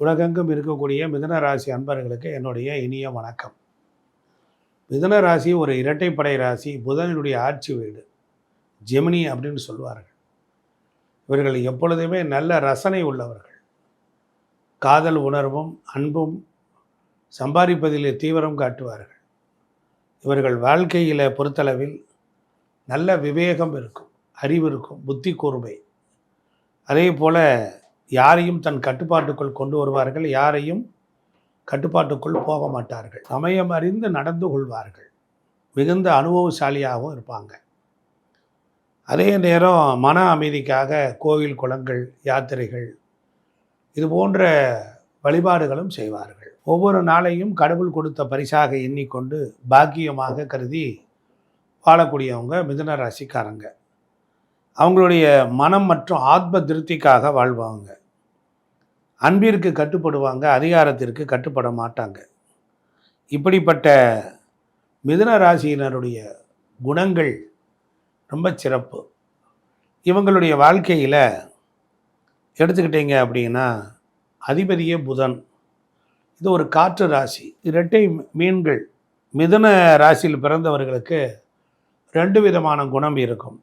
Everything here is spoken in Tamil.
உலகெங்கும் இருக்கக்கூடிய மிதன ராசி அன்பர்களுக்கு என்னுடைய இனிய வணக்கம். மிதன ராசி ஒரு இரட்டைப்படை ராசி புதனினுடைய ஆட்சி வீடு ஜெமினி அப்படின்னு சொல்வார்கள். இவர்கள் எப்பொழுதுமே நல்ல ரசனை உள்ளவர்கள். காதல் உணர்வும் அன்பும் சம்பாதிப்பதிலே தீவிரம் காட்டுவார்கள். இவர்கள் வாழ்க்கையில் பொறுத்தளவில் நல்ல விவேகம் இருக்கும் அறிவு இருக்கும் புத்தி கூர்மை. அதே போல் யாரையும் தன் கட்டுப்பாட்டுக்குள் கொண்டு வருவார்கள் யாரையும் கட்டுப்பாட்டுக்குள் போக மாட்டார்கள். சமயம் அறிந்து நடந்து கொள்வார்கள். மிகுந்த அனுபவசாலியாகவும் இருப்பாங்க. அதே நேரம் மன அமைதிக்காக கோவில் குளங்கள் யாத்திரைகள் இது போன்ற வழிபாடுகளும் செய்வார்கள். ஒவ்வொரு நாளையும் கடவுள் கொடுத்த பரிசாக எண்ணிக்கொண்டு பாக்கியமாக கருதி வாழக்கூடியவங்க மிதுன ராசிக்காரங்க. அவங்களுடைய மனம் மற்றும் ஆத்ம திருப்திக்காக வாழ்வாங்க அன்பிற்கு கட்டுப்படுவாங்க அதிகாரத்திற்கு கட்டுப்பட மாட்டாங்க. இப்படிப்பட்ட மிதுன ராசியினருடைய குணங்கள் ரொம்ப சிறப்பு. இவங்களுடைய வாழ்க்கையில் எடுத்துக்கிட்டீங்க அப்படின்னா அதிபதியே புதன். இது ஒரு காற்று ராசி. இரட்டை மீன்கள் மிதுன ராசியில் பிறந்தவர்களுக்கு ரெண்டு விதமான குணம் இருக்கும்.